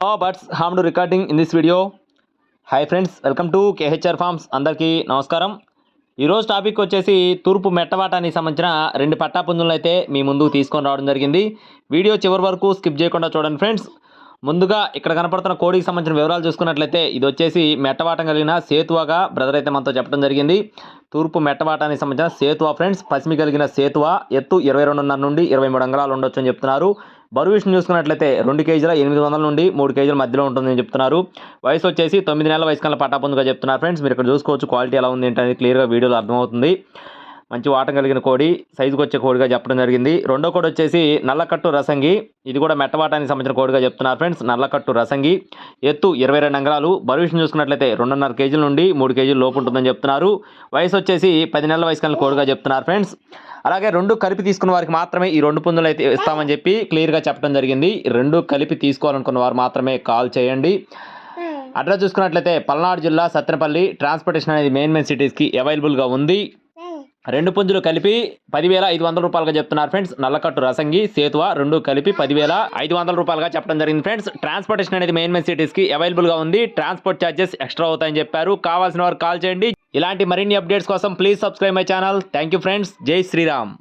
Buts harm recording in this video hi friends welcome to KHR farms అందరికీ నమస్కారం. ఈరోజు topic వచ్చేసి తూర్పు మెట్టవాటానికి సంబంధించిన రెండు పట్టాపుంజులను అయితే మీ ముందుకు తీసుకొని రావడం జరిగింది. వీడియో చివరి వరకు స్కిప్ చేయకుండా చూడండి ఫ్రెండ్స్ ముందుగా ఇక్కడ కనపడుతున్న కోడికి సంబంధించిన వివరాలు చూసుకున్నట్లయితే ఇది వచ్చేసి మెట్టవాటం కలిగిన సేతువాగా బ్రదర్ అయితే మనతో చెప్పడం జరిగింది. తూర్పు మెట్టవాటానికి సంబంధించిన సేతువా ఫ్రెండ్స్ పసిమి కలిగిన సేతువా ఎత్తు ఇరవై రెండున్నర నుండి ఇరవై మూడు అంగళాలు ఉండొచ్చు అని చెప్తున్నారు. బరువు విషయం చూసుకున్నట్లయితే రెండు కేజీల ఎనిమిది వందల నుండి మూడు కేజీల మధ్యలో ఉంటుందని చెప్తున్నారు. వయసు వచ్చేసి తొమ్మిది నెలల వయసు కల్లా పట్టాపొందుగా చెప్తున్నారు. ఫ్రెండ్స్ మీరు ఇక్కడ చూసుకోవచ్చు క్వాలిటీ ఎలా ఉంది ఏంటనేది క్లియర్గా వీడియోలో అర్థమవుతుంది. మంచి వాటం కలిగిన కోడి సైజుకి వచ్చే కోడిగా చెప్పడం జరిగింది. రెండో కోడి వచ్చేసి నల్లకట్టు రసంగి. ఇది కూడా మెట్టవాటానికి సంబంధించిన కోడిగా చెప్తున్నారు ఫ్రెండ్స్. నల్లకట్టు రసంగి. ఎత్తు ఇరవై రెండు అంగళాలు బరువు విషయం చూసుకున్నట్లయితే రెండున్నర కేజీల నుండి మూడు కేజీల లోపు ఉంటుందని చెప్తున్నారు. వయసు వచ్చేసి పది నెలల వయసు కలిగిన కోడిగా చెప్తున్నారు ఫ్రెండ్స్. అలాగే రెండు కలిపి తీసుకున్న వారికి మాత్రమే ఈ రెండు పుంజులు అయితే ఇస్తామని చెప్పి క్లియర్గా చెప్పడం జరిగింది. రెండు కలిపి తీసుకోవాలనుకున్న వారు మాత్రమే కాల్ చేయండి. అడ్రస్ చూసుకున్నట్లయితే పల్నాడు జిల్లా సత్తెనపల్లి. ట్రాన్స్పోర్టేషన్ అనేది మెయిన్ మెయిన్ సిటీస్కి అవైలబుల్గా ఉంది. రెండు పుంజులు కలిపి పదివేల ఐదు వందల రూపాయలుగా చెప్తున్నారు ఫ్రెండ్స్. నల్లకట్టు రసంగి సేతువ రెండు కలిపి పదివేల ఐదు వందల రూపాయలుగా చెప్పడం జరిగింది ఫ్రెండ్స్. ట్రాన్స్పోర్టేషన్ అనేది మెయిన్ మెయిన్ సిటీస్కి అవైలబుల్గా ఉంది. ట్రాన్స్పోర్ట్ ఛార్జెస్ ఎక్స్ట్రా అవుతాయని చెప్పారు. కావాల్సిన వారు కాల్ చేయండి. ఇలాంటి మరిన్ని అప్డేట్స్ కోసం please subscribe my channel. Thank you friends. జై శ్రీరామ్.